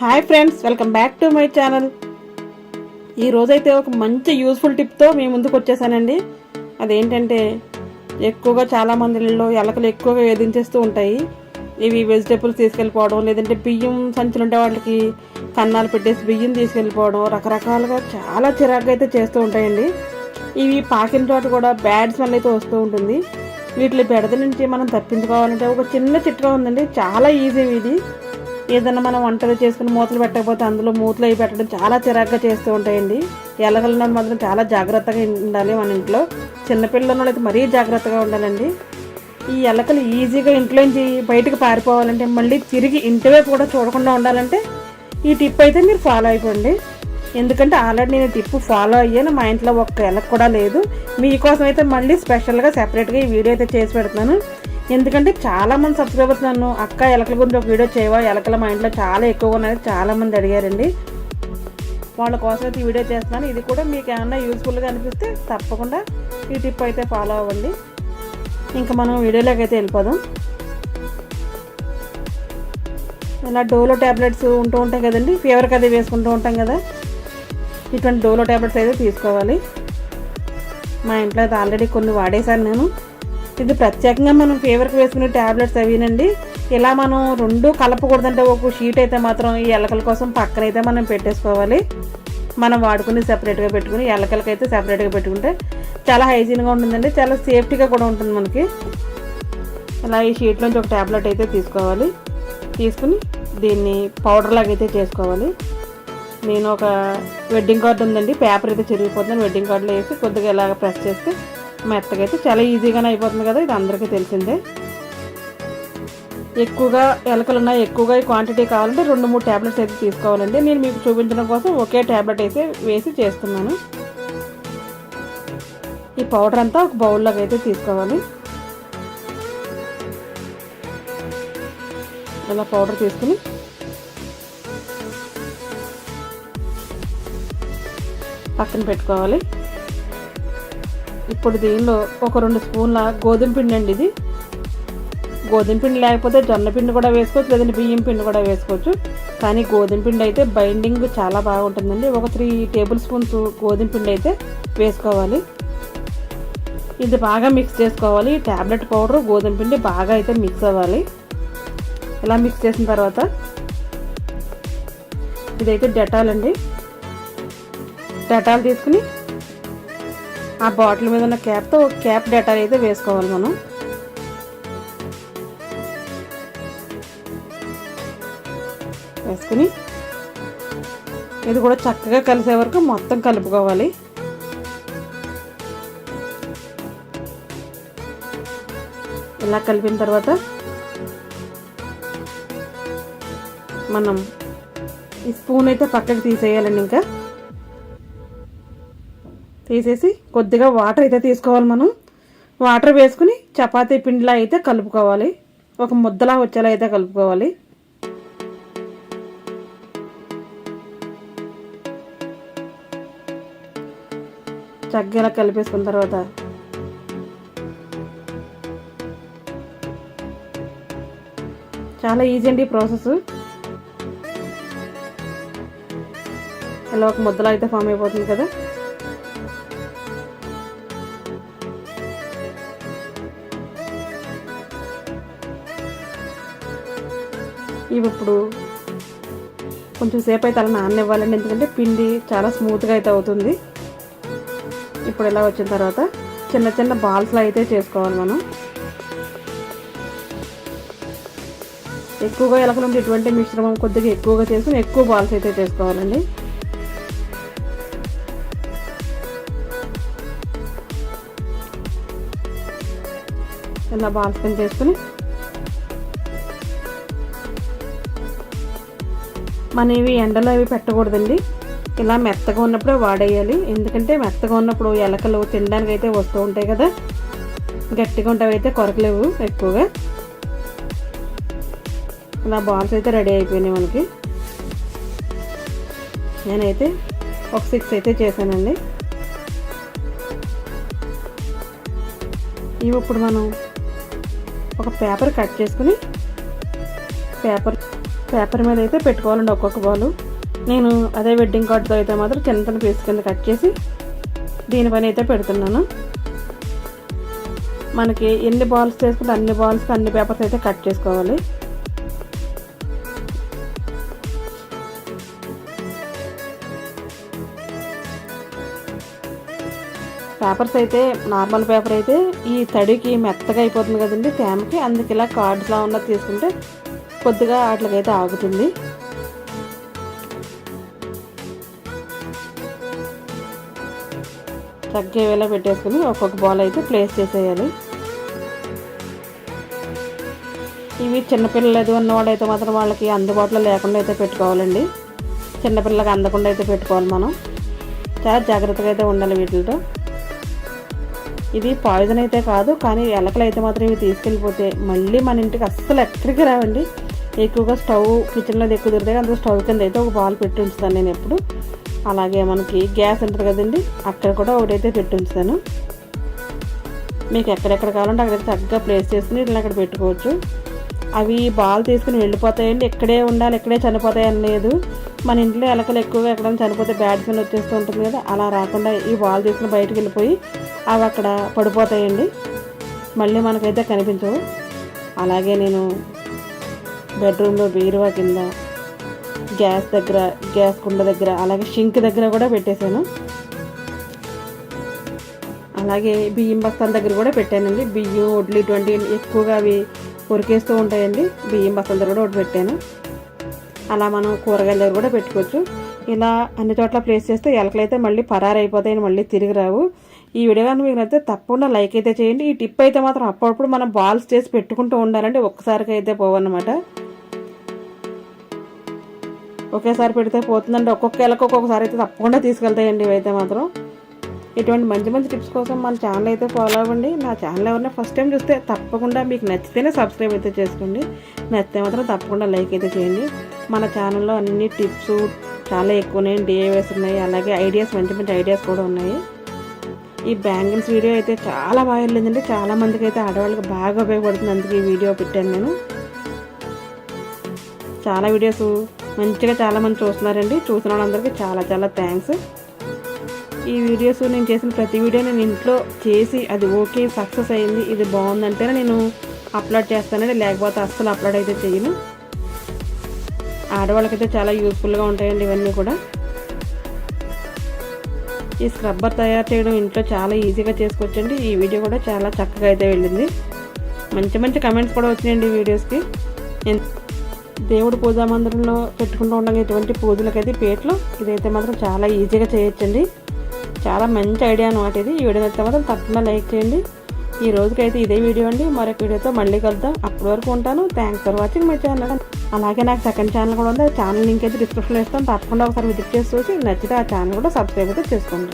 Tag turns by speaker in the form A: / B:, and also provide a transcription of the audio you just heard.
A: Hi friends welcome back to my channel. ఈ రోజైతే ఒక మంచి యూస్ఫుల్ టిప్తో మీ ముందుకు వచ్చేసానండి. అదేంటంటే ఎక్కువగా చాలామంది ఇళ్ళలో ఎలకలు ఎక్కువగా వేధించేస్తూ ఉంటాయి. ఇవి వెజిటేబుల్స్ తీసుకెళ్ళిపోవడం లేదంటే బియ్యం సంచులు ఉంటే వాళ్ళకి కన్నాలు పెట్టేసి బియ్యం తీసుకెళ్ళిపోవడం రకరకాలుగా చాలా చిరాకు అయితే చేస్తూ ఉంటాయండి. ఇవి పాకిన చోట కూడా బ్యాడ్ స్మెల్ అయితే వస్తూ ఉంటుంది. వీటి బెడద నుంచి మనం తప్పించుకోవాలంటే ఒక చిన్న చిట్కా ఉందండి. చాలా ఈజీ ఇది. ఏదైనా మనం వంటలు చేసుకుని మూతలు పెట్టకపోతే అందులో మూతలు అవి పెట్టడం చాలా చిరాగ్గా చేస్తూ ఉంటాయండి. ఎలగలను మాత్రం చాలా జాగ్రత్తగా ఉండాలి మన ఇంట్లో. చిన్నపిల్లలు అయితే మరీ జాగ్రత్తగా ఉండాలండి. ఈ ఎలకలు ఈజీగా ఇంట్లోంచి బయటకు పారిపోవాలంటే మళ్ళీ తిరిగి ఇంటివే కూడా చూడకుండా ఉండాలంటే ఈ టిప్ అయితే మీరు ఫాలో అయిపోండి. ఎందుకంటే ఆల్రెడీ నేను టిప్ ఫాలో అయ్యాను మా ఇంట్లో ఒక్క ఎలక కూడా లేదు. మీకోసం అయితే మళ్ళీ స్పెషల్గా సెపరేట్గా ఈ వీడియో అయితే చేసి పెడుతున్నాను. ఎందుకంటే చాలామంది సబ్స్క్రైబర్స్ నన్ను అక్క ఎలకల గురించి ఒక వీడియో చేయవా? ఎలకలు మా ఇంట్లో చాలా ఎక్కువగా ఉన్నాయి చాలా మంది అడిగారండి. వాళ్ళ కోసం అయితే ఈ వీడియో చేస్తున్నాను. ఇది కూడా మీకు ఏమన్నా యూస్ఫుల్గా అనిపిస్తే తప్పకుండా ఈ టిప్ అయితే ఫాలో అవ్వండి. ఇంకా మనం వీడియోలోకి అయితే వెళ్ళిపోదాం. ఇలా డోలో ట్యాబ్లెట్స్ ఉంటూ ఉంటాయి కదండి. ఫీవర్కి అది వేసుకుంటూ ఉంటాం కదా. ఇటువంటి డోలో ట్యాబ్లెట్స్ అయితే తీసుకోవాలి. మా ఇంట్లో అయితే ఆల్రెడీ కొన్ని వాడేశాను నేను. ఇది ప్రత్యేకంగా మనం ఫీవర్కి వేసుకునే ట్యాబ్లెట్స్ అవినండి. ఇలా మనం రెండు కలపకూడదంటే ఒక షీట్ అయితే మాత్రం ఈ ఎలకల కోసం పక్కనైతే మనం పెట్టేసుకోవాలి. మనం వాడుకుని సెపరేట్గా పెట్టుకుని ఎలకలకైతే సెపరేట్గా పెట్టుకుంటే చాలా హైజీన్గా ఉంటుందండి. చాలా సేఫ్టీగా కూడా ఉంటుంది మనకి. ఇలా ఈ షీట్లోంచి ఒక ట్యాబ్లెట్ అయితే తీసుకోవాలి. తీసుకుని దీన్ని పౌడర్ లాగా అయితే చేసుకోవాలి. నేను ఒక వెడ్డింగ్ కార్డు ఉందండి. పేపర్ అయితే చిరిగిపోతుందని వెడ్డింగ్ కార్డులో వేసి కొద్దిగా ఇలాగ ప్రెస్ చేస్తే మెత్తగా అయితే చాలా ఈజీగానే అయిపోతుంది కదా ఇది అందరికీ తెలిసిందే. ఎక్కువగా ఎలకలు ఉన్నాయి ఎక్కువగా క్వాంటిటీ కావాలంటే రెండు మూడు ట్యాబ్లెట్స్ అయితే తీసుకోవాలండి. నేను మీకు చూపించడం కోసం ఒకే ట్యాబ్లెట్ అయితే వేసి చేస్తున్నాను. ఈ పౌడర్ అంతా ఒక బౌల్లోకి అయితే తీసుకోవాలి. ఇలా పౌడర్ తీసుకుని పక్కన పెట్టుకోవాలి. ఇప్పుడు దీనిలో ఒక రెండు స్పూన్ల గోధుమ పిండి అండి ఇది. గోధుమ పిండి లేకపోతే జొన్న పిండి కూడా వేసుకోవచ్చు లేదంటే బియ్యం పిండి కూడా వేసుకోవచ్చు. కానీ గోధుమ పిండి అయితే బైండింగ్ చాలా బాగుంటుందండి ఒక త్రీ టేబుల్ స్పూన్స్ గోధుమ పిండి అయితే వేసుకోవాలి. ఇది బాగా మిక్స్ చేసుకోవాలి. ట్యాబ్లెట్ పౌడర్ గోధుమ పిండి బాగా అయితే మిక్స్ అవ్వాలి. ఇలా మిక్స్ చేసిన తర్వాత ఇదైతే డెటాల్ అండి. డెటాల్ తీసుకుని ఆ బాటిల్ మీద ఉన్న క్యాప్తో క్యాప్ డెటాల్ అయితే వేసుకోవాలి మనం. వేసుకుని ఇది కూడా చక్కగా కలిసే వరకు మొత్తం కలుపుకోవాలి. ఇలా కలిపిన తర్వాత మనం ఈ స్పూన్ అయితే పక్కకి తీసేయాలండి ఇంకా. తీసేసి కొద్దిగా వాటర్ అయితే తీసుకోవాలి మనం. వాటర్ వేసుకుని చపాతీ పిండిలా అయితే కలుపుకోవాలి. ఒక ముద్దలా వచ్చేలా అయితే కలుపుకోవాలి. చగ్గేలా కలిపేసుకున్న తర్వాత చాలా ఈజీ అండి ప్రాసెస్ ఇలా ఒక ముద్దలా అయితే ఫామ్ అయిపోతుంది కదా. ఇవి ఇప్పుడు కొంచెం సేపు అయితే అలా నాననివ్వాలండి. ఎందుకంటే పిండి చాలా స్మూత్గా అయితే అవుతుంది. ఇప్పుడు ఇలా వచ్చిన తర్వాత చిన్న చిన్న బాల్స్లో అయితే చేసుకోవాలి మనం. ఎక్కువగా ఎలకలు ఇటువంటి మిశ్రమం కొద్దిగా ఎక్కువగా చేసుకుని ఎక్కువ బాల్స్ అయితే చేసుకోవాలండి. ఇలా బాల్స్ కింద చేసుకుని మన ఇవి ఎండలో అవి పెట్టకూడదండి. ఇలా మెత్తగా ఉన్నప్పుడే వాడేయాలి. ఎందుకంటే మెత్తగా ఉన్నప్పుడు ఎలకలు తినడానికి అయితే వస్తూ ఉంటాయి కదా. గట్టిగా ఉంటాయి అయితే కొరకలేవు ఎక్కువగా. ఇలా బాల్స్ అయితే రెడీ అయిపోయినాయి మనకి. నేనైతే ఒక సిక్స్ అయితే చేశానండి. ఇవి ఇప్పుడు మనం ఒక పేపర్ కట్ చేసుకుని పేపర్ పేపర్ మీద అయితే పెట్టుకోవాలండి ఒక్కొక్క బాలు నేను అదే వెడ్డింగ్ కార్డ్తో అయితే మాత్రం చిన్న చిన్న పీస్ కింద కట్ చేసి దీనిపైన అయితే పెడుతున్నాను. మనకి ఎన్ని బాల్స్ చేసుకుంటే అన్ని బాల్స్కి అన్ని పేపర్స్ అయితే కట్ చేసుకోవాలి. పేపర్స్ అయితే నార్మల్ పేపర్ అయితే ఈ తడికి మెత్తగా అయిపోతుంది కదండి తేమకి. అందుకే ఇలా కార్డ్స్లా ఉన్నది తీసుకుంటే కొద్దిగా వాటికైతే ఆగుతుంది. తగ్గేవేలా పెట్టేసుకుని ఒక్కొక్క బాల్ అయితే ప్లేస్ చేసేయాలి. ఇవి చిన్నపిల్లలు ఉన్నవాళ్ళు అయితే మాత్రం వాళ్ళకి అందుబాటులో లేకుండా అయితే పెట్టుకోవాలండి. చిన్నపిల్లలకి అందకుండా అయితే పెట్టుకోవాలి మనం. చాలా జాగ్రత్తగా అయితే ఉండాలి వీటితో ఇది పాయిజన్ అయితే కాదు కానీ ఎలకలు అయితే మాత్రం ఇవి తీసుకెళ్ళిపోతే మళ్ళీ మన ఇంటికి అస్సలు ఎక్కడికి రావండి. ఎక్కువగా స్టవ్ కిచెన్లో ఎక్కువ దొరుకుతాయి అందులో స్టవ్ కింద అయితే ఒక బాల్ పెట్టి ఉంచుతాను నేను ఎప్పుడు. అలాగే మనకి గ్యాస్ ఉంటుంది కదండి అక్కడ కూడా ఒకటైతే పెట్టి ఉంచుతాను. మీకు ఎక్కడెక్కడ కావాలంటే అక్కడ చక్కగా ప్లేస్ చేసుకుని ఇట్లా అక్కడ పెట్టుకోవచ్చు. అవి బాల్ తీసుకుని వెళ్ళిపోతాయండి ఇక్కడే ఉండాలి ఇక్కడే చనిపోతాయి అని లేదు మన ఇంట్లో ఎలకలు ఎక్కువగా ఎక్కడ చనిపోతే బ్యాడ్ వచ్చేస్తూ ఉంటుంది కదా అలా రాకుండా ఈ బాల్ తీసుకుని బయటకు వెళ్ళిపోయి అవి అక్కడ పడిపోతాయండి. మళ్ళీ మనకైతే కనిపించవు. అలాగే నేను బెడ్రూమ్లో బీరువా కింద గ్యాస్ దగ్గర గ్యాస్ కుండ దగ్గర అలాగే షింక్ దగ్గర కూడా పెట్టేశాను. అలాగే బియ్యం బస్తాల దగ్గర కూడా పెట్టానండి. బియ్యం వడ్లు ఇటువంటి ఎక్కువగా అవి కొరికేస్తూ ఉంటాయండి. బియ్యం బస్తాల దగ్గర కూడా ఒకటి పెట్టాను. అలా మనం కూరగాయల దగ్గర కూడా పెట్టుకోవచ్చు. ఇలా అన్ని చోట్ల ప్లేస్ చేస్తే ఎలకలైతే మళ్ళీ పరారైపోతాయని మళ్ళీ తిరిగి రావు. ఈ వీడియో కానీ మీకు నచ్చితే తప్పకుండా లైక్ అయితే చేయండి. ఈ టిప్ అయితే మాత్రం అప్పుడప్పుడు మనం బాల్స్ చేసి పెట్టుకుంటూ ఉండాలంటే ఒక్కసారికి అయితే పోవన్నమాట. ఒకేసారి పెడితే పోతుందండి. ఒక్కొక్క ఎలకు ఒక్కొక్కసారి అయితే తప్పకుండా తీసుకెళ్తాయండి ఇవైతే మాత్రం. ఇటువంటి మంచి మంచి టిప్స్ కోసం మన ఛానల్ అయితే ఫాలో అవ్వండి. నా ఛానల్ ఎవరైనా ఫస్ట్ టైం చూస్తే తప్పకుండా మీకు నచ్చితేనే సబ్స్క్రైబ్ అయితే చేసుకోండి. నచ్చితే మాత్రం తప్పకుండా లైక్ అయితే చేయండి. మన ఛానల్లో అన్ని టిప్స్ చాలా ఎక్కువనే డిఏవేస్ ఉన్నాయి. అలాగే ఐడియాస్ మంచి మంచి ఐడియాస్ కూడా ఉన్నాయి. ఈ బ్యాంగిల్స్ వీడియో అయితే చాలా బాగా వెళ్ళిందండి. చాలా మందికి అయితే ఆడవాళ్ళకి బాగా ఉపయోగపడుతుంది. అందుకే ఈ వీడియో పెట్టాను నేను. చాలా వీడియోస్ మంచిగా చాలా మంది చూస్తున్నారండి. చూసిన వాళ్ళందరికీ చాలా చాలా థ్యాంక్స్ ఈ వీడియోస్ నేను చేసిన ప్రతి వీడియో నేను ఇంట్లో చేసి అది ఓకే సక్సెస్ అయింది ఇది బాగుందంటేనే నేను అప్లోడ్ చేస్తానండి. లేకపోతే అస్సలు అప్లోడ్ అయితే చేయను. ఆడవాళ్ళకైతే చాలా యూస్ఫుల్గా ఉంటాయండి ఇవన్నీ కూడా. ఈ స్క్రబ్బర్ తయారు చేయడం ఇంట్లో చాలా ఈజీగా చేసుకోవచ్చండి. ఈ వీడియో కూడా చాలా చక్కగా అయితే వెళ్ళింది. మంచి మంచి కమెంట్స్ కూడా వచ్చినాయండి ఈ వీడియోస్కి దేవుడు పూజా మందిరంలో పెట్టుకుంటూ ఉండగా ఇటువంటి పూజలకైతే పేట్లు ఇదైతే మాత్రం చాలా ఈజీగా చేయొచ్చండి. చాలా మంచి ఐడియా అనమాట ఇది. ఈ వీడియో నచ్చితే మాత్రం తప్పకుండా లైక్ చేయండి. ఈ రోజుకైతే ఇదే వీడియో అండి. మరొక వీడియోతో మళ్ళీ కలుద్దాం. అప్పటి వరకు ఉంటాను. Thanks for watching my channel అలాగే నాకు సెకండ్ ఛానల్ కూడా ఉంది. ఆ ఛానల్ లింక్ అయితే డిస్క్రిప్షన్లో ఇస్తాను. తప్పకుండా ఒకసారి విజిట్ చేసి చూసి నచ్చితే ఆ ఛానల్ కూడా సబ్స్క్రైబ్ అయితే చేసుకోండి.